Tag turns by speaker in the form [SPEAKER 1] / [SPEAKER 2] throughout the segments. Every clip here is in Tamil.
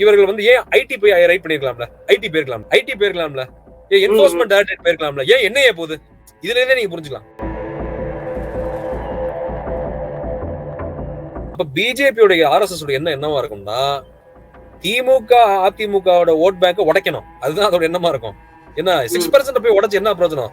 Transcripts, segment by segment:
[SPEAKER 1] இவர்கள் வந்து ஏன் ஐடி போய் ரைட் பண்ணிருக்கலாம்ல? ஐடி போயிருக்கலாம் ஐடி போயிருக்கலாம்ல? ஏன் என்போர்ஸ்மெண்ட் டைரக்டரேட் போயிருக்கலாம்ல? ஏன் என்னையே போகுது? இதுல இருந்தே நீங்க புரிஞ்சுக்கலாம். அப்ப பிஜேபியோட ஆர்எஸ்எஸ் எண்ணம் என்னவா இருக்கும்னா திமுக அதிமுகவோட ஓட் பேங்க் உடைக்கணும். அதுதான் அதோட எண்ணமா இருக்கும். என்ன சிக்ஸ் பர்சன்ட் போய் உடைச்சு என்ன பிரயோஜனம்?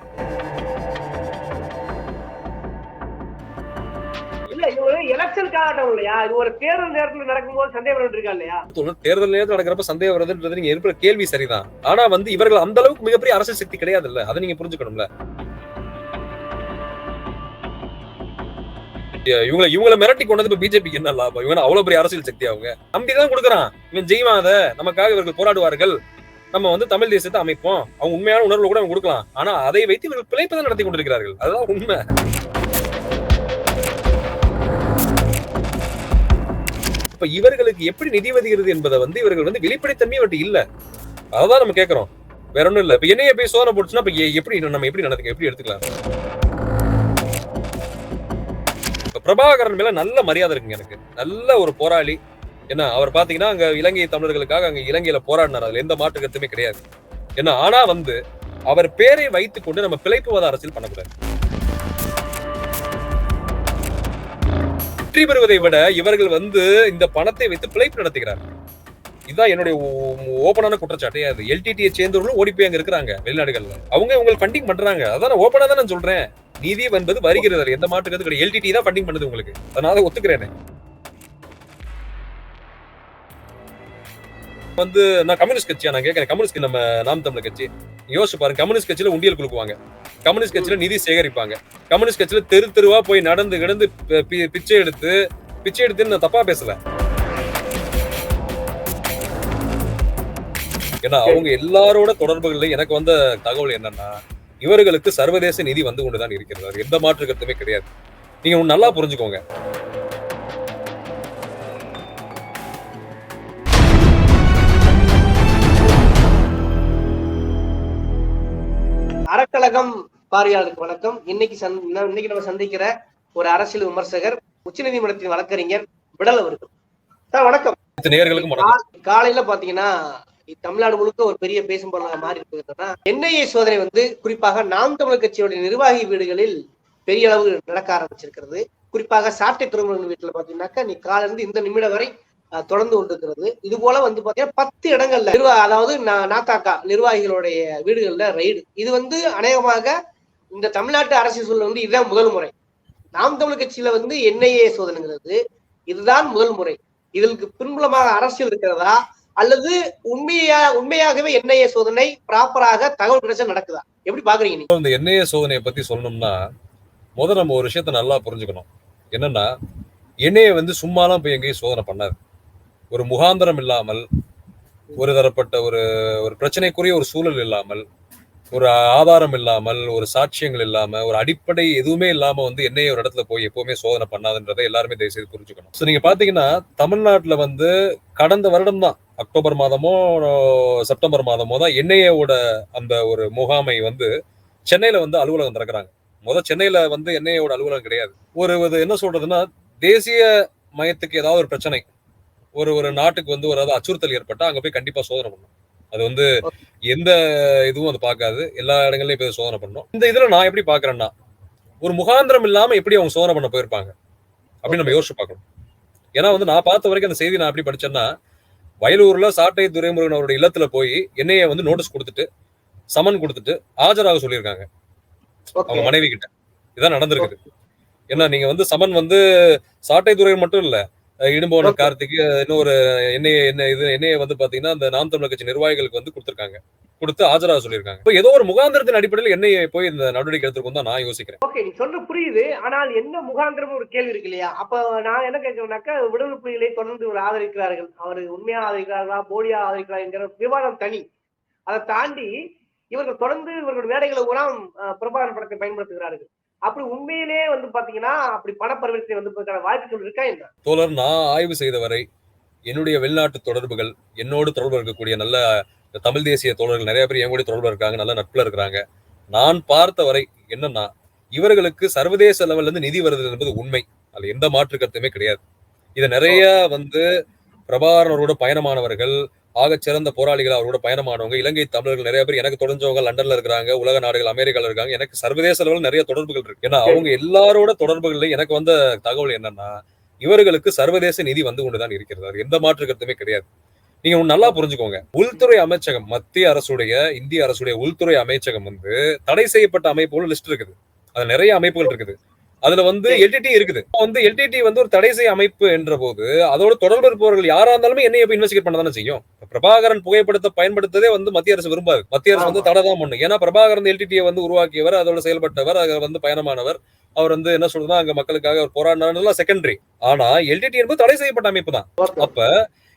[SPEAKER 2] இல்லையா? இது ஒரு தேர்தல் நேரத்துல நடக்கும்போது சந்தேகம் இருக்கா இல்லையா?
[SPEAKER 1] தேர்தல் நேரத்தில் நடக்கிறப்ப சந்தேகம் வருதுன்றது நீங்க இருக்கிற கேள்வி சரிதான். ஆனா வந்து இவர்கள் அந்த அளவுக்கு மிகப்பெரிய அரசியல் சக்தி கிடையாதுல்ல? அதை நீங்க புரிஞ்சுக்கணும்ல? இவங்களை இவங்களை மிரட்டி கொண்டது இப்ப பிஜேபிக்கு என்ன லாபம்? இவங்க அவ்வளவு பெரிய அரசியல் சக்தி அவங்க? நம்பிதான் கொடுக்குறான். இவன் ஜெய்வான் அதை. நமக்காக இவர்கள் போராடுவார்கள். நம்ம வந்து தமிழ் தேசத்தை அமைப்போம். அவங்க உண்மையான உணர்வு கூட அவங்க கொடுக்கலாம். ஆனா அதை வைத்து இவர்கள் பிழைப்பதை நடத்தி கொண்டிருக்கிறார்கள். அதுதான் உண்மை. இப்ப இவர்களுக்கு எப்படி நிதி வருகிறது என்பதை வந்து இவர்கள் வந்து வெளிப்படைத்தன்மை அவர்கிட்ட இல்ல. அதான் நம்ம கேட்கறோம் வேற ஒண்ணும் இல்ல. இப்ப என்னைய போய் சோதனை போட்டுச்சுன்னா இப்ப எப்படி நம்ம எப்படி நடத்துக்க எப்படி எடுத்துக்கலாம்? இப்ப பிரபாகரன் மேல நல்ல மரியாதை இருக்குங்க எனக்கு. நல்ல ஒரு போராளி. என்ன அவர் பாத்தீங்கன்னா அங்க இலங்கை தமிழர்களுக்காக அங்க இலங்கையில போராடினார். அதுல எந்த மாற்று கருத்துமே கிடையாது. என்ன ஆனா வந்து அவர் பேரை வைத்துக் கொண்டு நம்ம பிழைப்புவாத அரசியல் பண்ணக்கூடாது. வெற்றி பெறுவதை விட இவர்கள் வந்து இந்த பணத்தை வைத்து பிழைப்பு நடத்துகிறார்கள். இதுதான் என்னுடைய ஓபனான குற்றச்சாட்டு. அது எல்டிடியை சேர்ந்தவர்களும் ஓடி போய் அங்க இருக்கிறாங்க வெளிநாடுகள்ல. அவங்க உங்களுக்கு ஃபண்டிங் பண்றாங்க. அதான் ஓப்பனா தான் நான் சொல்றேன். நீதி என்பது வருகிறது. எந்த மாற்று கிடையாது. எல்டிடி தான் ஃபண்டிங் பண்ணுது உங்களுக்கு. அதனால ஒத்துக்கிறேன். வந்து நான் கம்யூனிஸ்ட் கட்சியா? நான் கேட்கறேன். கம்யூனிஸ்ட் நம்ம நாம் தமிழர் கட்சி. யோசிச்சு பாருங்க. கம்யூனிஸ்ட் கட்சியில உண்டியல் குலுக்குவாங்க. கம்யூனிஸ்ட் கட்சியில நிதி சேகரிப்பாங்க. கம்யூனிஸ்ட் கட்சியில தெரு தெருவா போய் நடந்து கிடந்து பிச்சை எடுத்து பிச்சை எடுத்துன்னு நான் தப்பா பேசல. ஏன்னா அவங்க எல்லாரோட தொடர்புகள்ல எனக்கு வந்த தகவல் என்னன்னா இவர்களுக்கு சர்வதேச நிதி வந்து கொண்டுதான் இருக்கிறது. எந்த மாற்று கருத்துமே கிடையாது. நீங்க நல்லா புரிஞ்சுக்கோங்க.
[SPEAKER 2] அறக்கழகம் பார்வையாளருக்கு வணக்கம். இன்னைக்கு இன்னைக்கு நம்ம சந்திக்கிற ஒரு அரசியல் விமர்சகர் உச்சநீதிமன்றத்தின் வழக்கறிஞர் விடல் அவர்கள். சார் வணக்கம்.
[SPEAKER 1] வணக்கம்.
[SPEAKER 2] காலையில பாத்தீங்கன்னா தமிழ்நாடு முழுக்க ஒரு பெரிய பேசும் பொருளாக மாறி இருக்குதுன்னா என்ஐஏ சோதனை வந்து குறிப்பாக நாம் தமிழர் கட்சியோட நிர்வாகி வீடுகளில் பெரிய அளவு நடக்க ஆரம்பிச்சிருக்கிறது. குறிப்பாக சாட்டை துறைமுகங்கள் வீட்டுல பாத்தீங்கன்னாக்கா நீ காலையில இருந்து இந்த நிமிடம் வரை தொடர்ந்து கொண்டிருக்கிறது. இது போல வந்து பாத்தீங்கன்னா பத்து இடங்கள்ல நிர்வா அதாவது நா- நாத்தாக்கா நிர்வாகிகளுடைய வீடுகள்ல ரைடு இது வந்து அநேகமாக இந்த தமிழ்நாட்டு அரசியல் சூழல் வந்து இதுதான் முதல் முறை. நாம் தமிழ் கட்சியில வந்து என்ஐஏ சோதனைங்கிறது இதுதான் முதல் முறை. இதற்கு பின்புலமாக அரசியல் இருக்கிறதா? அல்லது உண்மையா உண்மையாகவே என்ஐஏ சோதனை ப்ராப்பராக தகவல் பிரச்சனை நடக்குதா? எப்படி பாக்குறீங்க நீங்க?
[SPEAKER 1] இந்த என்ஐஏ சோதனையை பத்தி சொல்லணும்னா முதல்ல நம்ம ஒரு விஷயத்த நல்லா புரிஞ்சுக்கணும். என்னன்னா என்ஐஏ வந்து சும்மாலாம் போய் எங்கேயும் சோதனை பண்ணாது. ஒரு முகாந்திரம் இல்லாமல் ஒரு தரப்பட்ட ஒரு ஒரு பிரச்சனைக்குரிய ஒரு சூழல் இல்லாமல் ஒரு ஆதாரம் இல்லாமல் ஒரு சாட்சியங்கள் இல்லாம ஒரு அடிப்படை எதுவுமே இல்லாம வந்து என்னைய ஒரு இடத்துல போய் எப்பவுமே சோதனை பண்ணாதுன்றதை எல்லாருமே தயவுசெய்து புரிஞ்சுக்கணும். ஸோ நீங்க பாத்தீங்கன்னா தமிழ்நாட்டுல வந்து கடந்த வருடம் தான் அக்டோபர் மாதமோ செப்டம்பர் மாதமோ தான் என்ஐஏவோட அந்த ஒரு முகாமை வந்து சென்னையில வந்து அலுவலகம் திறக்கிறாங்க. முத சென்னையில வந்து என்ஐஏவோட அலுவலகம் கிடையாது. ஒரு இது என்ன சொல்றதுன்னா தேசிய மயத்துக்கு ஏதாவது ஒரு பிரச்சனை ஒரு ஒரு நாட்டுக்கு வந்து ஒரு ஏதாவது அச்சுறுத்தல் ஏற்பட்டா அங்க போய் கண்டிப்பா சோதனை பண்ணும் அது வந்து எந்த இதுவும் அது பார்க்காது. எல்லா இடங்கள்லயும் போய் சோதனை பண்ணும் இந்த இதுல நான் எப்படி பாக்குறேன்னா ஒரு முகாந்திரம் இல்லாம எப்படி அவங்க சோதனை பண்ண போயிருப்பாங்க? அப்படின்னு நம்ம யோசிச்சு பார்க்கணும். ஏன்னா வந்து நான் பார்த்த வரைக்கும் அந்த செய்தி நான் எப்படி படிச்சேன்னா வயலூர்ல சாட்டை துரைமுருகன் அவருடைய இல்லத்துல போய் என்னைய வந்து நோட்டீஸ் கொடுத்துட்டு சமன் கொடுத்துட்டு ஆஜராக சொல்லியிருக்காங்க. அவங்க மனைவி கிட்ட. இதான் நடந்திருக்குது. ஏன்னா நீங்க வந்து சமன் வந்து சாட்டை துறை மட்டும் இல்ல இடும்போன
[SPEAKER 2] Okay.
[SPEAKER 1] கார்த்திக் இன்னொரு என்னைய என்ன இது என்னைய வந்து பாத்தீங்கன்னா அந்த நாம் தமிழர் கட்சி நிர்வாகிகளுக்கு வந்து கொடுத்திருக்காங்க. கொடுத்து ஆஜராக சொல்லியிருக்காங்க. இப்போ ஏதோ ஒரு முகாந்திரத்தின் அடிப்படையில் என்னைய போய் இந்த நடவடிக்கை எடுத்திருக்கும் தான் நான் யோசிக்கிறேன்.
[SPEAKER 2] ஓகே நீ சொல்ற புரியுது. ஆனால் என்ன முகாந்திரம் ஒரு கேள்வி இருக்கு இல்லையா? அப்ப நான் என்ன கேட்கிறேன்னாக்கா விடுதலை புலிகளை தொடர்ந்து ஒரு ஆதரிக்கிறார்கள். அவர் உண்மையா ஆதரிக்கிறார்களா போலியா ஆதரிக்கிறார் என்கிற விவாதம் தனி. அதை தாண்டி இவர்கள் தொடர்ந்து இவர்கள் மேடைகளை பூரா அஹ், பிரபாகரன் படத்தை பயன்படுத்துகிறார்கள். அப்படி உண்மையிலே வந்து பாத்தீங்கன்னா அப்படி பண பரிவர்த்தனை வந்து வாய்ப்புகள் இருக்கா என்ன?
[SPEAKER 1] தோழர் நான் ஆய்வு செய்த வரை என்னுடைய வெளிநாட்டு தொடர்புகள் என்னோடு தொடர்பு இருக்கக்கூடிய நல்ல தமிழ் தேசிய தோழர்கள் நிறைய பேர் என் கூட தொடர்பு இருக்காங்க நல்ல நட்புல இருக்கிறாங்க. நான் பார்த்த வரை என்னன்னா இவர்களுக்கு சர்வதேச லெவல்ல இருந்து நிதி வருது என்பது உண்மை. அதுல எந்த மாற்று கருத்துமே கிடையாது. இதை நிறைய வந்து பிரபாரனரோட பயணமானவர்கள் ஆகச் சிறந்த போராளிகள் அவரோட பயணமானவங்க. இலங்கை தமிழர்கள் நிறைய பேர் எனக்கு தொடர்ந்தவங்க லண்டன்ல இருக்கிறாங்க உலக நாடுகள் அமெரிக்கால இருக்காங்க. எனக்கு சர்வதேச அளவில் நிறைய தொடர்புகள் இருக்கு. ஏன்னா அவங்க எல்லாரோட தொடர்புகள்ல எனக்கு வந்த தகவல் என்னன்னா இவர்களுக்கு சர்வதேச நிதி வந்து கொண்டுதான் இருக்கிறது. எந்த மாற்று கருத்துமே கிடையாது. நீங்க ஒண்ணு நல்லா புரிஞ்சுக்கோங்க. உள்துறை அமைச்சகம் மத்திய அரசுடைய இந்திய அரசுடைய உள்துறை அமைச்சகம் வந்து தடை செய்யப்பட்ட அமைப்புகள் லிஸ்ட் இருக்குது. அது நிறைய அமைப்புகள் இருக்குது. அதுல வந்து எல்டிடி இருக்குது. வந்து எல்டிடி வந்து ஒரு தடை செய்ய அமைப்பு என்ற போது அதோட தொடர்பு இருப்பவர்கள் யாரா இருந்தாலுமே என்னைய போய் இன்வெஸ்டிகேட் பண்ண தானே செய்யும். இப்ப பிரபாகரன் புகைப்படத்தை பயன்படுத்ததே வந்து மத்திய அரசு விரும்பாது. மத்திய அரசு வந்து தடை தான் பண்ணும் ஏன்னா பிரபாகரன் எல்டிடியை வந்து உருவாக்கியவர் அதோட செயல்பட்டவர் அதில் வந்து பயணமானவர். அவர் வந்து என்ன சொல்றதுன்னா அங்க மக்களுக்காக அவர் போராடினார்லாம் செகண்டரி ஆனா எல்டிடி என்பது தடை செய்யப்பட்ட அமைப்பு தான். அப்ப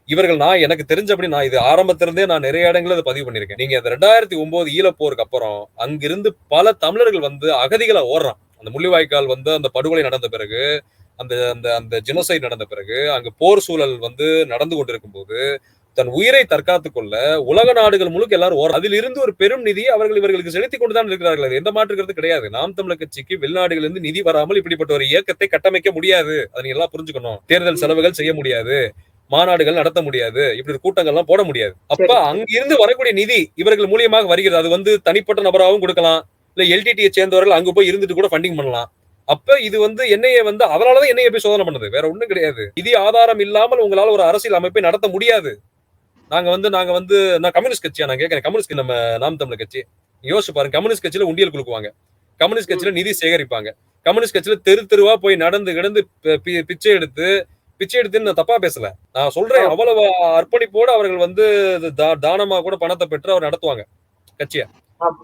[SPEAKER 1] இவர்கள் நான் எனக்கு தெரிஞ்சபடி நான் இது ஆரம்பத்திலிருந்தே நான் நிறைய இடங்களில் இதை பதிவு பண்ணியிருக்கேன். நீங்க இந்த ரெண்டாயிரத்தி ஒன்பது ஈழப்போருக்கு அப்புறம் அங்கிருந்து பல தமிழர்கள் வந்து அகதிகளை ஓடுறான். அந்த முள்ளிவாய்க்கால் வந்து அந்த படுகொலை நடந்த பிறகு அந்த அந்த அந்த ஜெனோசைட் நடந்த பிறகு அங்க போர் சூழல் வந்து நடந்து கொண்டிருக்கும் போது தன் உயிரை தற்காத்துக் கொள்ள உலக நாடுகள் முழுக்க எல்லாரும் ஓடுறாங்க அதில் இருந்து ஒரு பெரும் நிதி அவர்கள் இவர்களுக்கு செலுத்தி கொண்டுதான் இருக்கிறார்கள். எந்த மாற்றுக்கிறது கிடையாது. நாம் தமிழர் கட்சிக்கு வெளிநாடுகளில் இருந்து நிதி வராமல் இப்படிப்பட்ட ஒரு இயக்கத்தை கட்டமைக்க முடியாது. அதை எல்லாம் புரிஞ்சுக்கணும். தேர்தல் செலவுகள் செய்ய முடியாது. மாநாடுகள் நடத்த முடியாது. இப்படி ஒரு கூட்டங்கள்லாம் போட முடியாது. அப்ப. அங்கிருந்து வரக்கூடிய நிதி இவர்கள் மூலியமாக வருகிறது. அது வந்து தனிப்பட்ட நபராகவும் கொடுக்கலாம். இல்ல எல்டிடியை சேர்ந்தவர்கள் அங்க போய் இருந்துட்டு கூட ஃபண்டிங் பண்ணலாம். அப்ப இது வந்து என்ஐஏ வந்து அதனாலதான் என்ஐஏ போய் சோதனை பண்ணுது. வேற ஒண்ணும் கிடையாது. நிதி ஆதாரம் இல்லாமல் உங்களால ஒரு அரசியல் அமைப்பை நடத்த முடியாது. நாங்க வந்து நாங்க வந்து நான் கம்யூனிஸ்ட் கட்சியா? நான் கேட்கறேன். கம்யூனிஸ்ட் நம்ம நாம் தமிழர் கட்சி. யோசிச்சு பாருங்க. கம்யூனிஸ்ட் கட்சியில உண்டியல் குலுக்குவாங்க. கம்யூனிஸ்ட் கட்சியில நிதி சேகரிப்பாங்க. கம்யூனிஸ்ட் கட்சியில தெரு தெருவா போய் நடந்து கிடந்து பிச்சை எடுத்து பிச்சை எடுத்துன்னு நான் தப்பா பேசல. நான் சொல்றேன். அவ்வளவு அர்ப்பணிப்போடு அவர்கள் வந்து இது தா- தானமா கூட பணத்தை பெற்று அவர் நடத்துவாங்க. கட்சியை.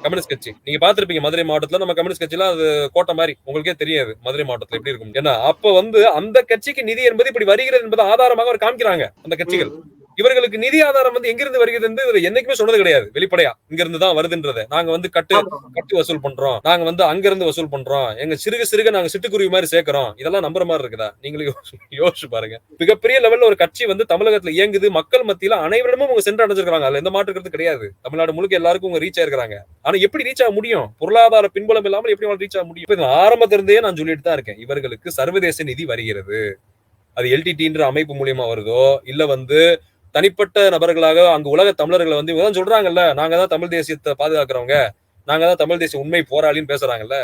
[SPEAKER 1] கம்யூனிஸ்ட் கட்சி. நீங்க பாத்திருப்பீங்க மதுரை மாவட்டத்துல நம்ம கம்யூனிஸ்ட் கட்சியில அது கோட்டை மாதிரி. உங்களுக்கே தெரியாது மதுரை மாவட்டத்துல எப்படி இருக்கும். ஏன்னா அப்ப வந்து அந்த கட்சிக்கு நிதி என்பது இப்படி வருகிறது என்பது ஆதாரமாக அவர் காமிக்கிறாங்க அந்த கட்சிகள். இவர்களுக்கு நிதி ஆதாரம் வந்து எங்கிருந்து வருகிறது என்று இவர் என்னைக்குமே சொன்னது கிடையாது. வெளிப்படையா இங்க இருந்து தான் வருதுன்றத. நாங்க வந்து கட்டு. கட்டு வசூல் பண்றோம். நாங்க வந்து அங்க இருந்து வசூல் பண்றோம். எங்க சிறுக சிறுக நாங்க சிட்டுக்குருவி மாதிரி சேர்க்கிறோம். இதெல்லாம் நம்புற மாதிரி இருக்குதா? நீங்களும் யோசி- யோசிச்சு பாருங்க. மிகப்பெரிய லெவல்ல ஒரு கட்சி வந்து தமிழகத்துல இயங்குது. மக்கள் மத்தியில அனைவரிடமும் அவங்க சென்று அடைஞ்சிருக்காங்க அதுல எந்த மாற்றுக்கிறது கிடையாது. தமிழ்நாடு முழுக்க எல்லாருக்கும் அவங்க ரீச் ஆயிருக்காங்க ஆனா எப்படி ரீச் ஆக முடியும்? பொருளாதார பின்புலம் இல்லாமல் எப்படி ரீச் ஆக முடியும்? ஆரம்பத்திலிருந்தே நான் சொல்லிட்டு தான் இருக்கேன். இவர்களுக்கு சர்வதேச நிதி வருகிறது. அது எல்டிடின்ற அமைப்பு மூலியமா வருதோ இல்ல வந்து தனிப்பட்ட நபர்களாக அங்க உலக தமிழர்களை வந்து இவங்க தான் சொல்றாங்கல்ல நாங்க தான் தமிழ் தேசியத்தை பாதுகாக்கிறவங்க நாங்க தான் தமிழ் தேசிய உண்மை போராளின்னு பேசுறாங்கல்ல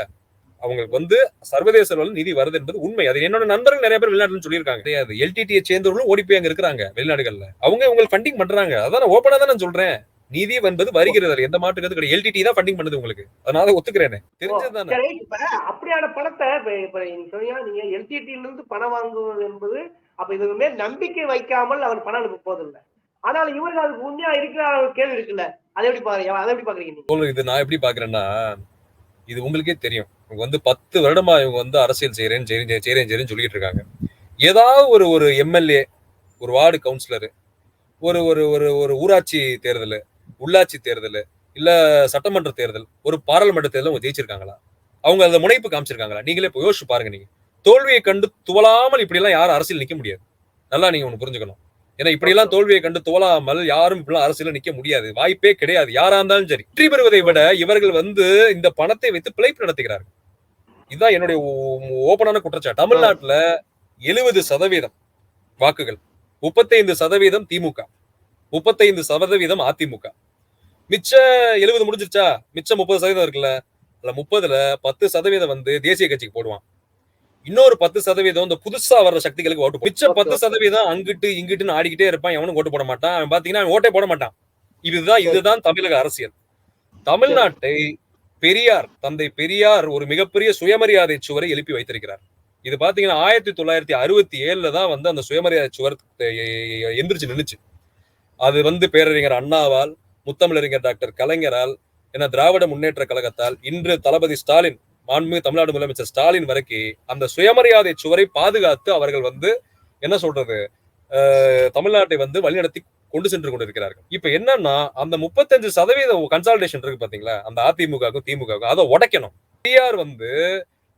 [SPEAKER 1] அவங்களுக்கு வந்து சர்வதேச அளவில் நிதி வருது என்பது உண்மை. அது என்னோட நண்பர்கள் நிறைய பேர் வெளிநாட்டுல சொல்லியிருக்காங்க. கிடையாது. எல்டிடியை சேர்ந்தவர்களும் ஓடி போய் அங்க இருக்கிறாங்க வெளிநாடுகள்ல. அவங்க உங்களுக்கு ஃபண்டிங் பண்றாங்க. அதான் ஓப்பனா தான் நான் சொல்றேன். நிதி என்பது வருகிறது. எந்த எந்த மாற்றுக்கிறது கிடையாது. எல்டிடி தான் ஃபண்டிங் பண்ணுது உங்களுக்கு. அதனால ஒத்துக்கிறேன்.
[SPEAKER 2] தெரிஞ்சது அப்படியான பணத்தை இப்ப நீங்க நீங்க எல்டிடில இருந்து பணம் வாங்குவது என்பது அப்ப இது மேல் நம்பிக்கை வைக்காமல் அவர் பணம் அனுப்ப போதில்லை ஆனால் இவர்கள் அதுக்கு உண்மையா இருக்கிற கேள்வி இருக்குல்ல? அதை எப்படி பாக்குறீங்க அதை எப்படி பாக்குறீங்க
[SPEAKER 1] இது நான் எப்படி பாக்குறேன்னா இது உங்களுக்கே தெரியும். இவங்க வந்து பத்து வருடமா இவங்க வந்து அரசியல் செய்யறேன்னு செய்றேன் செய்யறேன்னு சொல்லிட்டு இருக்காங்க. ஏதாவது ஒரு ஒரு எம்எல்ஏ ஒரு வார்டு கவுன்சிலரு ஒரு ஒரு ஒரு ஒரு ஊராட்சி தேர்தல் உள்ளாட்சி தேர்தல் இல்ல சட்டமன்ற தேர்தல் ஒரு பாராளுமன்ற தேர்தல் அவங்க ஜெயிச்சிருக்காங்களா? அவங்க அந்த முனைப்பு காமிச்சிருக்காங்களா? நீங்களே இப்போ யோசிச்சு பாருங்க நீங்க. தோல்வியை கண்டு துவளாமல் இப்படி எல்லாம் யாரும் அரசியல் நிக்க முடியாது. நல்லா நீங்க ஒண்ணு புரிஞ்சுக்கணும். ஏன்னா இப்படி எல்லாம் தோல்வியை கண்டு துவளாமல் யாரும் இப்படிலாம் அரசியல நிக்க முடியாது. வாய்ப்பே கிடையாது. யாரா இருந்தாலும் சரி. வெற்றி பெறுவதை விட இவர்கள் வந்து இந்த பணத்தை வைத்து பிழைப்பு நடத்துகிறார்கள். இதுதான் என்னுடைய ஓபனான குற்றச்சாட்டு. தமிழ்நாட்டுல எழுபது சதவீதம் வாக்குகள் முப்பத்தைந்து சதவீதம் திமுக முப்பத்தைந்து சதவீதம் அதிமுக. மிச்ச எழுபது முடிஞ்சிருச்சா? மிச்சம் முப்பது சதவீதம் இருக்குல்ல? அதுல முப்பதுல பத்து சதவீதம் வந்து தேசிய கட்சிக்கு போடுவான். இன்னொரு பத்து சதவீதம் இந்த புதுசா வர்ற சக்திகளுக்கு ஓட்டு. மிச்ச பத்து. சதவீதம் அங்கிட்டு இங்கிட்டுன்னு ஆடிக்கிட்டே இருப்பான் எவனும் ஓட்டு போட மாட்டான். அவன் பாத்தீங்கன்னா ஓட்டே போட மாட்டான். இதுதான் இதுதான் தமிழக அரசியல். தமிழ்நாட்டை பெரியார் தந்தை பெரியார் ஒரு மிகப்பெரிய சுயமரியாதை சுவரை எழுப்பி வைத்திருக்கிறார். இது பாத்தீங்கன்னா ஆயிரத்தி தொள்ளாயிரத்தி அறுபத்தி ஏழுல தான் வந்து அந்த சுயமரியாதை சுவர் எந்திரிச்சு நின்னுச்சு. அது வந்து பேரறிஞர் அண்ணாவால் முத்தமிழறிஞர் டாக்டர் கலைஞரால் என திராவிட முன்னேற்ற கழகத்தால் இன்று தளபதி ஸ்டாலின் மாண்புமிகு தமிழ்நாடு முதலமைச்சர் ஸ்டாலின் வரைக்கும் அந்த சுயமரியாதை சுவரை பாதுகாத்து அவர்கள் வந்து என்ன சொல்றது தமிழ்நாட்டை வந்து வழிநடத்தி கொண்டு சென்று கொண்டிருக்கிறார்கள். இப்ப என்னன்னா அந்த முப்பத்தஞ்சு சதவீத கன்சால்டேஷன் இருக்கு பாத்தீங்களா? அந்த அதிமுகவுக்கும் திமுகவுக்கும் அதை உடைக்கணும். பெரியார் வந்து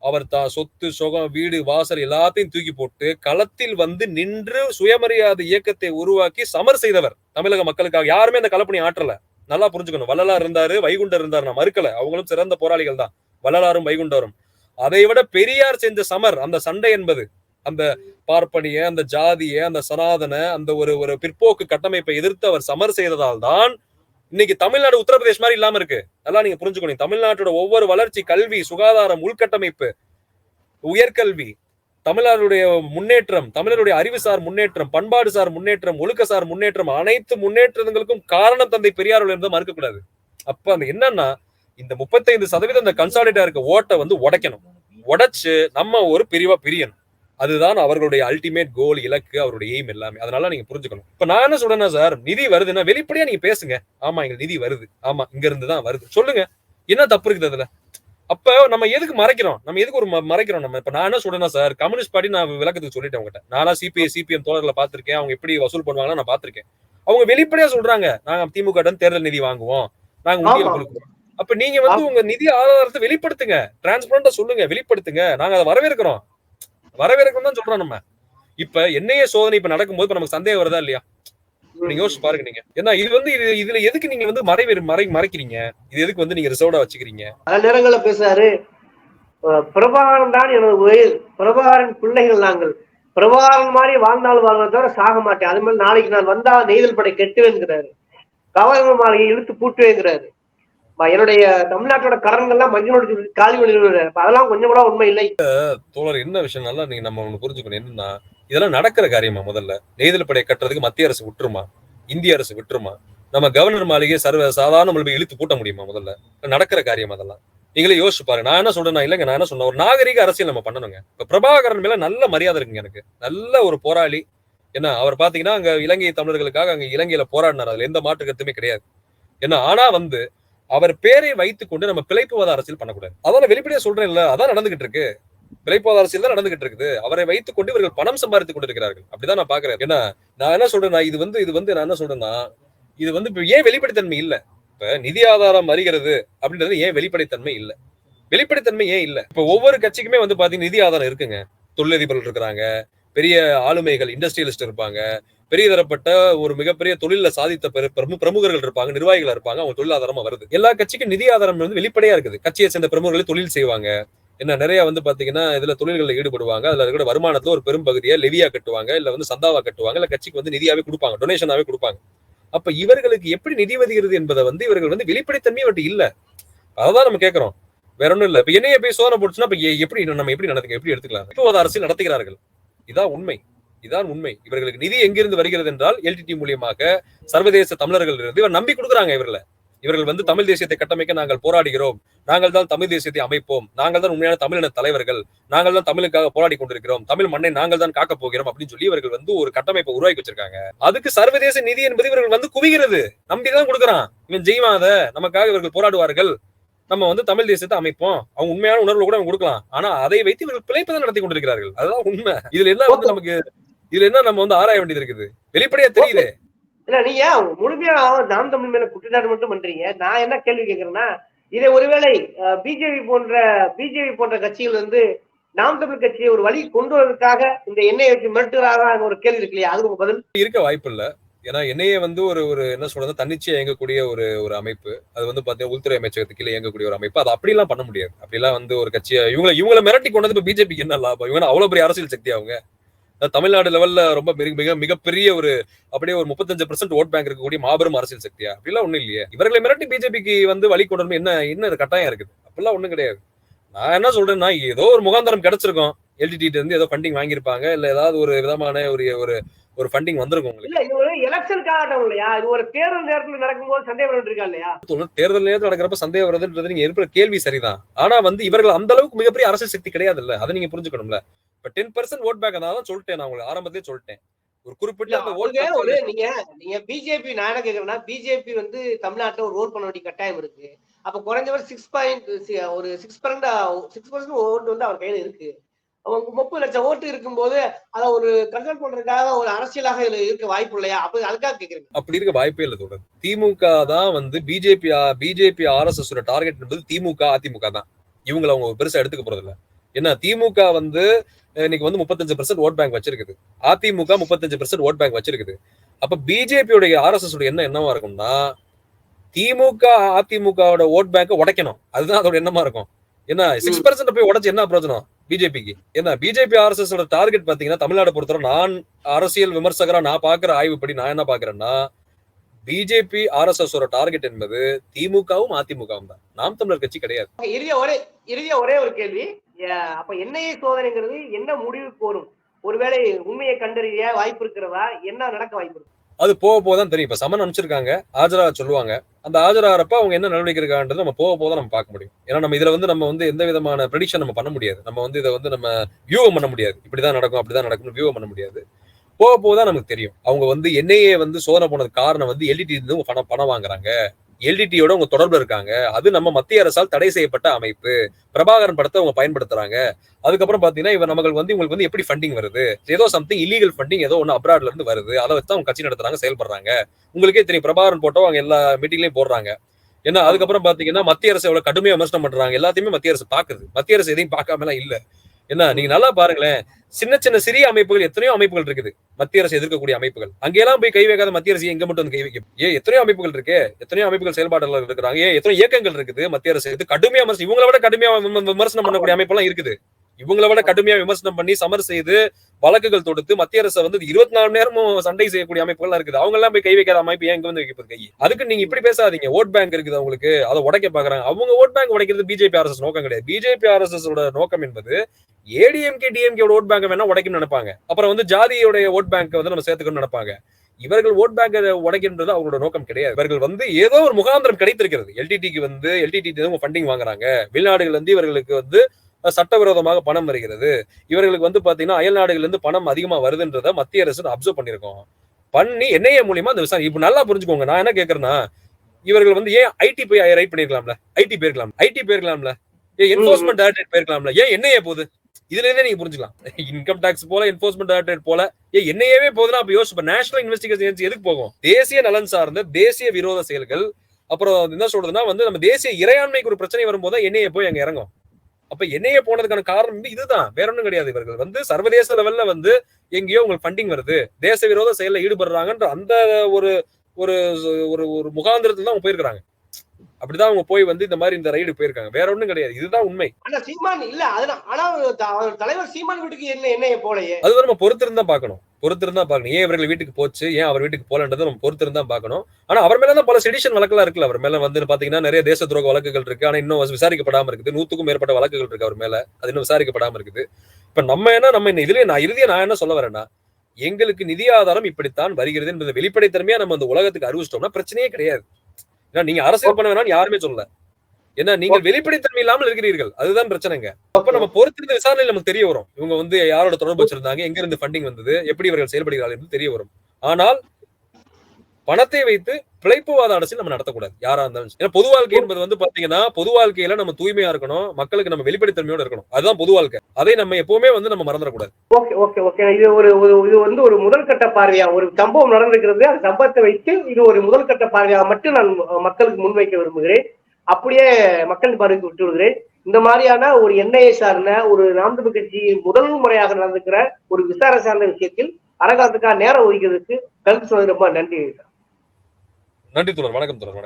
[SPEAKER 1] அவர் தான் சொத்து சுகம் வீடு வாசல் எல்லாத்தையும் தூக்கி போட்டு களத்தில் வந்து நின்று சுயமரியாதை இயக்கத்தை உருவாக்கி சமர் செய்தவர். தமிழக மக்களுக்காக யாருமே அந்த கலப்பணி ஆற்றல. நல்லா புரிஞ்சுக்கணும். வள்ளலார் இருந்தாரு வைகுண்டர் இருந்தாரு நான் மறுக்கல. அவங்களும் சிறந்த போராளிகள் தான். வள்ளலாரும் வைகுண்டரும். அதை விட பெரியார் செஞ்ச சமர் அந்த சண்டை என்பது அந்த பார்ப்பனிய அந்த ஜாதிய அந்த சனாதன அந்த ஒரு ஒரு பிற்போக்கு கட்டமைப்பை எதிர்த்து அவர் சமர் செய்ததால் தான் இன்னைக்கு தமிழ்நாடு உத்தரப்பிரதேஷ் மாதிரி இல்லாம இருக்கு. அதெல்லாம் நீங்க புரிஞ்சுக்கணும். தமிழ்நாட்டோட ஒவ்வொரு வளர்ச்சி கல்வி சுகாதாரம் உள்கட்டமைப்பு உயர்கல்வி தமிழருடைய முன்னேற்றம் தமிழருடைய அறிவுசார் முன்னேற்றம் பண்பாடு சார் முன்னேற்றம் ஒழுக்கசார் முன்னேற்றம் அனைத்து முன்னேற்றங்களுக்கும் காரணம் தந்தை பெரியார் இருந்த மறுக்க கூடாது அப்ப அந்த என்னன்னா இந்த முப்பத்தைந்து சதவீதம் இந்த கன்சாலிடா இருக்க ஓட்டை வந்து உடைக்கணும். உடைச்சு நம்ம ஒரு பிரிவா பிரியணும். அதுதான் அவர்களுடைய அல்டிமேட் கோல் இலக்கு அவருடைய எய்ம் எல்லாமே. அதனால நீங்க புரிஞ்சுக்கணும். இப்ப நான் என்ன சொல்றேன்னா சார் நிதி வருதுன்னா வெளிப்படையா நீங்க பேசுங்க. ஆமா எங்க நிதி வருது. ஆமா இங்க இருந்து தான் வருது. சொல்லுங்க. என்ன தப்பு இருக்குது அதுல? அப்ப நம்ம எதுக்கு மறைக்கிறோம்? நம்ம எதுக்கு ஒரு மறைக்கிறோம் நம்ம? இப்ப நான் என்ன சொல்றேன்னா சார் கம்யூனிஸ்ட் பார்ட்டி நான் விளக்கத்துக்கு சொல்லிட்டேன் உங்ககிட்ட. நானா சிபிஐ சிபிஎம் தோழர்களை பார்த்திருக்கேன். அவங்க எப்படி வசூல் பண்ணுவாங்கன்னு நான் பார்த்திருக்கேன். அவங்க வெளிப்படையா சொல்றாங்க நாங்க திமுக தேர்தல் நிதி வாங்குவோம். நாங்க
[SPEAKER 2] ஆமா.
[SPEAKER 1] கொடுக்குறோம். அப்ப நீங்க வந்து உங்க நிதி ஆதாரத்தை வெளிப்படுத்துங்க. டிரான்ஸ்பரண்டா சொல்லுங்க வெளிப்படுத்துங்க. நாங்க அதை வரவேற்கிறோம். வரவேற்கிறோம் தான் சொல்றோம் நம்ம. இப்ப என்ஐஏ சோதனை இப்ப நடக்கும்போது இப்ப நமக்கு சந்தேகம் வருதா இல்லையா? நீங்க யோசிச்சு பாருங்க நீங்க. ஏன்னா இது வந்து இது இதுல எதுக்கு நீங்க வந்து மறை மறை மறைக்கிறீங்க? இது எதுக்கு வந்து நீங்க ரிசர்வ்டா வச்சுக்கிறீங்க?
[SPEAKER 2] பல நேரங்கள்ல பேசுறாரு பிரபாகரன் தான் எனது உயிர். பிரபாகரன் பிள்ளைகள் நாங்கள். பிரபாகரன் மாதிரி வாழ்ந்தால் வாழ்வதை தவிர சாக மாட்டேன். அது மாதிரி நாளைக்கு நான் வந்தா நெய்தல் படை கெட்டுவேங்கிறாரு. கவர்னர் மாளிகை இழுத்து பூட்டுவேங்கிறாரு. என்னுடைய தமிழ்நாட்டோட கடன்கள்லாம் மஞ்சளோட காலி வழியில் அதெல்லாம் கொஞ்சம் கூட உண்மை இல்லை.
[SPEAKER 1] தோழர் என்ன விஷயம்? நல்லா நீங்க நம்ம ஒண்ணு புரிஞ்சுக்கணும். என்னன்னா இதெல்லாம் நடக்கிற காரியமா முதல்ல? நெய்தல் படை கட்டுறதுக்கு மத்திய அரசு விட்டுருமா? இந்திய அரசு விட்டுருமா? நம்ம கவர்னர் மாளிகை சர்வ சாதாரண மொழி இழுத்து பூட்ட முடியுமா முதல்ல? நடக்கிற காரியம் அதெல்லாம். நீங்களே யோசிச்சு பாருங்க. நான் என்ன சொல்றேன் இல்லைங்க நான் என்ன சொன்னேன் ஒரு நாகரிக அரசியல் நம்ம பண்ணணுங்க. இப்ப பிரபாகரன் மேல நல்ல மரியாதை இருக்குங்க எனக்கு. நல்ல ஒரு போராளி. என்ன அவர் பாத்தீங்கன்னா அங்க இலங்கை தமிழர்களுக்காக அங்க இலங்கையில போராடினார். அதுல எந்த மாற்று கருத்துமே கிடையாது. என்ன ஆனா வந்து அவர் பேரை வைத்துக் கொண்டு நம்ம பிழைப்புவாத அரசியல் பண்ணக்கூடாது. அதான் வெளிப்படையா சொல்றேன் இல்ல? அதான் நடந்துகிட்டு இருக்கு. பிழைப்புவாத அரசியல் தான் நடந்துகிட்டு இருக்குது. அவரை வைத்துக் கொண்டு இவர்கள் பணம் சம்பாதித்துக் கொண்டிருக்கிறார்கள். அப்படிதான் நான் பாக்குறேன். ஏன்னா நான் என்ன சொல்றேன்னா இது வந்து இது வந்து நான் என்ன சொல்றேன்னா இது வந்து ஏன் வெளிப்படைத்தன்மை இல்ல? இப்ப நிதி ஆதாரம் அறிகிறது அப்படின்றது ஏன் வெளிப்படைத்தன்மை இல்ல? வெளிப்படைத்தன்மை ஏன் இல்ல? இப்ப ஒவ்வொரு கட்சிக்குமே வந்து பாத்தீங்கன்னா நிதி ஆதாரம் இருக்குங்க. தொழிலதிபர்கள் இருக்கிறாங்க. பெரிய ஆளுமைகள் இண்டஸ்ட்ரியலிஸ்ட் இருப்பாங்க. பெரிய தரப்பட்ட ஒரு மிகப்பெரிய தொழில சாதித்த பெரு- பிரமு- பிரமுகர்கள் இருப்பாங்க நிர்வாகிகள் இருப்பாங்க அவங்க தொழிலாதாரமா வருது. எல்லா கட்சிக்கும் நிதி ஆதாரம் வந்து வெளிப்படையா இருக்குது. கட்சியை சேர்ந்த பிரமுகர்கள் தொழில் செய்வாங்க. என்ன நிறைய வந்து பாத்தீங்கன்னா இதுல தொழில்களில் ஈடுபடுவாங்க. அதுல இருக்கிற வருமானத்துல ஒரு பெரும் பகுதியை லெவியா கட்டுவாங்க இல்ல வந்து சந்தாவா கட்டுவாங்க இல்ல கட்சிக்கு வந்து நிதியாவே கொடுப்பாங்க டொனேஷனாவே கொடுப்பாங்க. அப்ப இவர்களுக்கு எப்படி நிதி வருகிறது என்பதை வந்து இவர்கள் வந்து வெளிப்படைத்தன்மை அவர்கிட்ட இல்ல. அதான் நம்ம கேட்கிறோம் வேற ஒண்ணும் இல்ல. இப்ப என்னைய போய் சோதனை போட்டுச்சுன்னா இப்ப எப்படி நம்ம எப்படி நடத்துங்க எப்படி எடுத்துக்கலாம்? இப்போ அரசியல் நடத்துகிறார்கள். இதான் உண்மை. இதான் உண்மை. இவர்களுக்கு நிதி எங்கிருந்து வருகிறது என்றால் எல்டிடி மூலியமாக சர்வதேச தமிழர்கள் இருந்து இவர் நம்பி கொடுக்குறாங்க இவர்களை. இவர்கள் வந்து தமிழ் தேசியத்தை கட்டமைக்க நாங்கள் போராடுகிறோம். நாங்கள் தான் தமிழ் தேசியத்தை அமைப்போம். நாங்கள் தான் உண்மையான தமிழின தலைவர்கள். நாங்கள் தான் தமிழுக்காக போராடி கொண்டிருக்கிறோம். தமிழ் மண்ணை நாங்கள் தான் காக்க போகிறோம் அப்படின்னு சொல்லி இவர்கள் வந்து ஒரு கட்டமைப்பை உருவாக்கி வச்சிருக்காங்க. அதுக்கு சர்வதேச நிதி என்பது இவர்கள் வந்து குவிகிறது. நம்பி தான் கொடுக்குறான். இவன் செய்வான் அதை. நமக்காக இவர்கள் போராடுவார்கள். நம்ம வந்து தமிழ் தேசியத்தை அமைப்போம். அவங்க உண்மையான உணர்வு கூட அவங்க கொடுக்கலாம். ஆனா அதை வைத்து இவர்கள் பிழைப்பு தான் நடத்தி கொண்டிருக்கிறார்கள். அதுதான் உண்மை. இதுல என்ன வந்து நமக்கு இதுல என்ன நம்ம வந்து ஆராய வேண்டியது இருக்குது? வெளிப்படையா தெரியுது
[SPEAKER 2] இல்ல நீங்க முழுமையா நாம் தமிழ் மேல குற்றச்சாட்டு மட்டும் பண்றீங்க? நான் என்ன கேள்வி கேட்கறேன்னா இதை ஒருவேளை பிஜேபி போன்ற பிஜேபி போன்ற கட்சிகள் வந்து நாம் தமிழ் கட்சியை ஒரு வழி கொண்டு வருவதற்காக இந்த எண்ணெய் வச்சு மிரட்டுறாங்க ஒரு கேள்வி இருக்கு இல்லையா அது பதில்?
[SPEAKER 1] இருக்க வாய்ப்பு இல்ல. ஏன்னா என்னையே வந்து ஒரு ஒரு என்ன சொல்றது தன்னிச்சையா இயங்கக்கூடிய ஒரு ஒரு அமைப்பு. அது வந்து பாத்தீங்கன்னா உள்துறை அமைச்சகத்துக்கு கீழே இயங்கக்கூடிய ஒரு அமைப்பு. அது அப்படிலாம் பண்ண முடியாது. அப்படிலாம் வந்து ஒரு கட்சியை இவங்களை இவங்களை மிரட்டி கொண்டது இப்ப பிஜேபிக்கு என்ன லாபம்? இவங்க அவ்வளவு பெரிய அரசியல் சக்தி அவங்க? தமிழ்நாடு லெவல்ல ரொம்ப மிக மிக மிகப்பெரிய ஒரு அப்படியே ஒரு முப்பத்தஞ்சு பர்சன்ட் ஓட் பேங்க் இருக்கக்கூடிய மாபெரும் அரசியல் சக்தியா? அப்படிலாம் ஒண்ணும் இல்லையே. இவர்களை மிரட்டி பிஜேபிக்கு வந்து வழி கொண்டு என்ன என்ன கட்டாயம் இருக்குது? அப்படிலாம் ஒண்ணும் கிடையாது. நான் என்ன சொல்றேன்னா ஏதோ ஒரு முகாந்தரம் கிடைச்சிருக்கும். எல்டிடி இருந்து ஏதோ ஃபண்டிங் வாங்கியிருப்பாங்க. இல்ல ஏதாவது ஒரு விதமான ஒரு ஒரு ஒரு ஃபண்டிங் வந்திருக்கும் உங்களுக்கு.
[SPEAKER 2] இல்ல இது ஒரு எலெக்ஷன் காலகட்டம் இல்லையா? இது ஒரு தேர்தல் நேரத்துல நடக்கும்போது சந்தேகம் இருக்கா இல்லையா?
[SPEAKER 1] தேர்தல் நேரத்தில் நடக்கிறப்ப சந்தேகம் வருதுன்றது நீங்க இருக்கிற கேள்வி சரிதான். ஆனா வந்து இவர்கள் அந்த அளவுக்கு மிகப்பெரிய அரசியல் சக்தி கிடையாது இல்ல அதை நீங்க புரிஞ்சுக்கணும்ல. இப்ப டென் பர்சன்ட் ஓட் பேங்க் தான் சொல்லிட்டேன் நான் உங்களுக்கு ஆரம்பத்திலே சொல்லிட்டேன். ஒரு குறிப்பிட்ட அந்த ஓட்
[SPEAKER 2] நீங்க நீங்க பிஜேபி நான் என்ன கேக்குறேன்னா பிஜேபி வந்து தமிழ்நாட்டுல ஒரு ஓட் பண்ண வேண்டிய கட்டாயம் இருக்கு. அப்ப குறைஞ்சவர் சிக்ஸ் பாயிண்ட் ஒரு சிக்ஸ் பர்சன்ட் சிக்ஸ் பர்சன்ட் ஓட்டு வந்து அவர் கையில இருக்கு. அவங்க முப்பது லட்சம் ஓட்டு இருக்கும்போது அதை ஒரு கன்சல்ட் பண்றதுக்காக ஒரு அரசியலாக இருக்க வாய்ப்பு இல்லையா? அப்ப அதுக்காக கேக்குறேன்
[SPEAKER 1] அப்படி இருக்க வாய்ப்பே இல்லை தொடர் திமுக தான் வந்து பிஜேபி பிஜேபி ஆர்எஸ்எஸ் டார்கெட் என்பது திமுக அதிமுக தான். இவங்களை அவங்க பெருசா எடுத்துக்க போறது இல்ல என்ன திமுக வந்து இன்னைக்கு வந்து முப்பத்தஞ்சு பர்சன்ட் ஓட் பேங்க் வச்சிருக்குது. அதிமுக முப்பத்தஞ்சு பர்சன்ட் ஓட் பேங்க் வச்சிருக்குது. அப்ப பிஜேபியோட ஆர்எஸ்எஸ் உடைய எண்ணம் என்னவா இருக்கும்னா திமுக அதிமுகவோட ஓட் பேங்கை உடைக்கணும். அதுதான் அதோட எண்ணமா இருக்கும். என்ன சிக்ஸ் பர்சன்ட் போய் உடைச்சு என்ன பிரயோஜனம் பிஜேபிக்கு? ஏன்னா பிஜேபி ஆர்எஸ்எஸ் ஓட டார்கெட் பாத்தீங்கன்னா தமிழ்நாடு பொறுத்தவரை நான் அரசியல் விமர்சகரா நான் பாக்குற ஆய்வுப்படி நான் என்ன பாக்குறேன்னா பிஜேபி ஆர்எஸ்எஸ் ஓட டார்கெட் என்பது திமுகவும் அதிமுகவும் தான். நாம் தமிழர் கட்சி கிடையாது.
[SPEAKER 2] இறுதியா ஒரே இறுதியா ஒரே ஒரு கேள்வி. அப்ப என்ஐஏ சோதனைங்கிறது என்ன முடிவுக்கு வரும் ஒருவேளை உண்மையை கண்டறிய வாய்ப்பு இருக்கிறதா? என்ன நடக்க வாய்ப்பு இருக்கு?
[SPEAKER 1] அது போக போக தான் தெரியும். இப்ப சமன் அனுப்பிச்சிருக்காங்க. ஆஜரா சொல்லுவாங்க. அந்த ஆஜராகிறப்ப அவங்க என்ன நடவடிக்கை இருக்கான்றது நம்ம போக போக தான் நம்ம பார்க்க முடியும். ஏன்னா நம்ம இதுல வந்து நம்ம வந்து எந்த விதமான ப்ரெடிக்ஷன் நம்ம பண்ண முடியாது. நம்ம வந்து இதை வந்து நம்ம வியூவம் பண்ண முடியாது. இப்படிதான் நடக்கும் அப்படிதான் நடக்கும் வியூவம் பண்ண முடியாது. போக போக தான் நமக்கு தெரியும். அவங்க வந்து என்ஐஏ வந்து சோதனை போனது காரணம் வந்து எல்டிடி இருந்து பணம் பணம் வாங்குறாங்க. எல்டிடியோட உங்க தொடர்பு இருக்காங்க. அது நம்ம மத்திய அரசால் தடை செய்யப்பட்ட அமைப்பு. பிரபாகரன் படத்தை அவங்க பயன்படுத்துறாங்க. அதுக்கப்புறம் பாத்தீங்கன்னா இவன் நமக்கு வந்து இவங்களுக்கு வந்து எப்படி ஃபண்டிங் வருது? ஏதோ சம்திங் இல்லீகல் ஃபண்டிங் ஏதோ ஒன்று அப்ராட்ல இருந்து வருது. அதை வச்சு தான் அவங்க கட்சி நடத்துறாங்க செயல்படுறாங்க. உங்களுக்கே தெரியும் பிரபாகரன் போட்டோ அவங்க எல்லா மீட்டிங்லயும் போடுறாங்க. ஏன்னா அதுக்கப்புறம் பாத்தீங்கன்னா மத்திய அரசு எவ்வளவு கடுமையா விமர்சனம் பண்றாங்க. எல்லாத்தையுமே மத்திய அரசு பாக்குது மத்திய அரசு எதையும் பார்க்காம எல்லாம் இல்ல. என்ன நீங்க நல்லா பாருங்களேன். சின்ன சின்ன சிறிய அமைப்புகள் எத்தனையோ அமைப்புகள் இருக்குது. மத்திய அரசு எதிர்க்கக்கூடிய அமைப்புகள். அங்கெல்லாம் போய் கை வைக்காத மத்திய அரசு எங்க மட்டும் வந்து கை வைக்கும்? ஏ எத்தனையோ அமைப்புகள் இருக்கு. எத்தனையோ அமைப்புகள் செயல்பாடுகள் இருக்கிறாங்க. ஏன் எத்தனையோ இயக்கங்கள் இருக்குது மத்திய அரசு இது கடுமையா விமர்சனம் இவங்களை விட கடுமையா விமர்சனம் பண்ணக்கூடிய அமைப்பெல்லாம் இருக்குது. இவங்களை விட கடுமையா விமர்சனம் பண்ணி சமர் செய்து வழக்குகள் தொடுத்து மத்திய அரசு வந்து இருபத்தி நாலு நேரமும் சண்டை செய்யக்கூடிய அமைப்புகள் இருக்குது. அவங்க எல்லாம் போய் கை வைக்காத அமைப்பு ஏன் இங்க வந்து வைக்கிறது கை. அதுக்கு நீங்க இப்படி பேசாதீங்க. ஓட் பேங்க் இருக்குது அவங்களுக்கு. அதை உடைக்க பாக்குறாங்க அவங்க ஓட் பேங்க் உடைக்கிறது பிஜேபி அரசு நோக்கம் கிடையாது. பிஜேபி அரசோட நோக்கம் என்பது ஏடிஎம்கே டிஎம்கே ஓட் பேங்க் வேணா உடைக்கணும்னு நினைப்பாங்க. அப்புறம் வந்து ஜாதியோட ஓட் பேங்க் வந்து நம்ம சேர்த்துக்கணும்னு நினைப்பாங்க. இவர்கள் ஓட் பேங்க் உடைக்கின்றது அவங்களோட நோக்கம் கிடையாது. இவர்கள் வந்து ஏதோ ஒரு முகாந்திரம் கிடைத்திருக்கிறது. எல்டிடிக்கு வந்து எல்டிடி ஃபண்டிங் வாங்குறாங்க. வெளிநாடுகள் வந்து இவர்களுக்கு வந்து சட்டவிரோதமாக பணம் வருகிறது. இவர்களுக்கு வந்து பாத்தீங்கன்னா அயல் நாடுகள்ல இருந்து பணம் அதிகமா வருதுன்றத மத்திய அரசு அப்சர்வ் பண்ணிருக்கோம் பண்ணி என்ஐஏ மூலியமா அந்த விசாரணை இப்ப நல்லா புரிஞ்சுக்கோங்க. நான் என்ன கேட்கறேன்னா இவர்கள் வந்து ஏன் ஐடி போய் ரைட் பண்ணிருக்கலாம்ல? ஐடி போயிருக்கலாம். ஐடி போயிருக்கலாம்ல? ஏன் என்போர்ஸ்மெண்ட் டைரக்டரேட் போயிருக்கலாம்ல? ஏன் என்ஐஏ போகுது? இதுல இருந்தே நீங்க புரிஞ்சுக்கலாம். இன்கம் டாக்ஸ் போல என்போர்ஸ்மெண்ட் டைரக்டரேட் போல ஏன் என்ஐஏவே போகுதுன்னா அப்ப யோசிச்சு நேஷனல் இன்வெஸ்டிகேஷன் ஏஜென்சி எதுக்கு போகும்? தேசிய நலன் சார்ந்த தேசிய விரோத செயல்கள். அப்புறம் என்ன சொல்றதுன்னா வந்து நம்ம தேசிய இறையாண்மைக்கு ஒரு பிரச்சனை வரும்போது என்ஐஏ போய் அங்க இறங்கும். அப்ப என்னையே போனதுக்கான காரணம் வந்து இதுதான். வேற ஒன்றும் கிடையாது இவர்கள். வந்து சர்வதேச லெவல்ல வந்து எங்கேயோ உங்களுக்கு ஃபண்டிங் வருது. தேச விரோத செயல்ல ஈடுபடுறாங்கன்ற அந்த ஒரு ஒரு ஒரு ஒரு முகாந்திரத்துல தான் அவங்க போயிருக்காங்க அப்படிதான் அவங்க போய் வந்து இந்த மாதிரி இந்த ரைடு போயிருக்காங்க. வேற ஒண்ணும் கிடையாது. இதுதான் உண்மை.
[SPEAKER 2] ஆனா சீமான் இல்ல. அதுதான். ஆனா தலைவர் சீமான் வீட்டுக்கு என்ன என்ஐஏ போலயே.
[SPEAKER 1] அது நம்ம பொறுத்திருந்தா பார்க்கணும். பொறுத்திருந்தா பார்க்கணும். ஏன் இவர்கள் வீட்டுக்கு போச்சு? ஏன் அவர் வீட்டுக்கு போலன்றதை நம்ம பொறுத்திருந்தா பார்க்கணும். ஆனா அவர் மேல தான் பல செடிஷன் வழக்கெல்லாம் இருக்குல்ல. அவர் மேல வந்து பாத்தீங்கன்னா நிறைய தேச துரோக வழக்குகள் இருக்கு. ஆனா இன்னும் விசாரிக்கப்படாம இருக்குது. நூத்துக்கும் மேற்பட்ட வழக்குகள் இருக்கு அவர் மேல. அது இன்னும் விசாரிக்கப்படாம இருக்குது. இப்ப நம்ம என்ன நம்ம இந்த இதுல நான் இறுதியா நான் என்ன சொல்ல வரேன்னா எங்களுக்கு நிதி ஆதாரம் இப்படித்தான் வருகிறது என்பதை வெளிப்படைத்தன்மையா நம்ம அந்த உலகத்துக்கு அறிவிச்சிட்டோம்னா பிரச்சனையே கிடையாது. ஏன்னா நீங்க அரசியல் பண்ண வேணாம்னு யாருமே சொல்லல. ஏன்னா நீங்கள் வெளிப்படைத்தன்மை இல்லாமல் இருக்கிறீர்கள். அதுதான் பிரச்சனைங்க. அப்ப நம்ம பொறுத்திருந்த விசாரணையில் நமக்கு தெரிய வரும். இவங்க வந்து யாரோட தொடர்பு வச்சிருந்தாங்க எங்க இருந்து ஃபண்டிங் வந்தது எப்படி இவர்கள் செயல்படுகிறார்கள் என்று தெரிய வரும். ஆனால் பணத்தை வைத்து பிழைப்புவாத அரசியல் நம்ம நடத்தக்கூடாது. யாரா இருந்தாலும் ஏன்னா பொது வாழ்க்கை என்பது வந்து பாத்தீங்கன்னா பொது வாழ்க்கையில நம்ம தூய்மையா இருக்கணும் மக்களுக்கு நம்ம வெளிப்படைத்தன்மையோட இருக்கணும். அதுதான் பொது வாழ்க்கை. அதை நம்ம எப்பவுமே வந்து நம்ம மறந்துடக்கூடாது.
[SPEAKER 2] Okay okay okay. இது ஒரு ஒரு- இது வந்து ஒரு முதல் கட்ட பார்வையா ஒரு சம்பவம் நடந்திருக்கிறது. அந்த சம்பவத்தை வைத்து இது ஒரு முதல் கட்ட பார்வையா மட்டும் நான் மக்களுக்கு முன்வைக்க விரும்புகிறேன். அப்படியே மக்கள் பார்வைக்கு விட்டு விடுகிறேன். இந்த மாதிரியான ஒரு என்ஐஏ சார்ந்த ஒரு நாம் கட்சி முதல் முறையாக நடந்துக்கிற ஒரு விசாரணை சார்ந்த விஷயத்தில் அரங்காத்துக்காக நேரம் ஒதுக்கிறதுக்கு கருத்து சொன்னது ரொம்ப நன்றி.
[SPEAKER 1] நன்றி தொடர் வணக்கம் தொடர் வணக்கம்.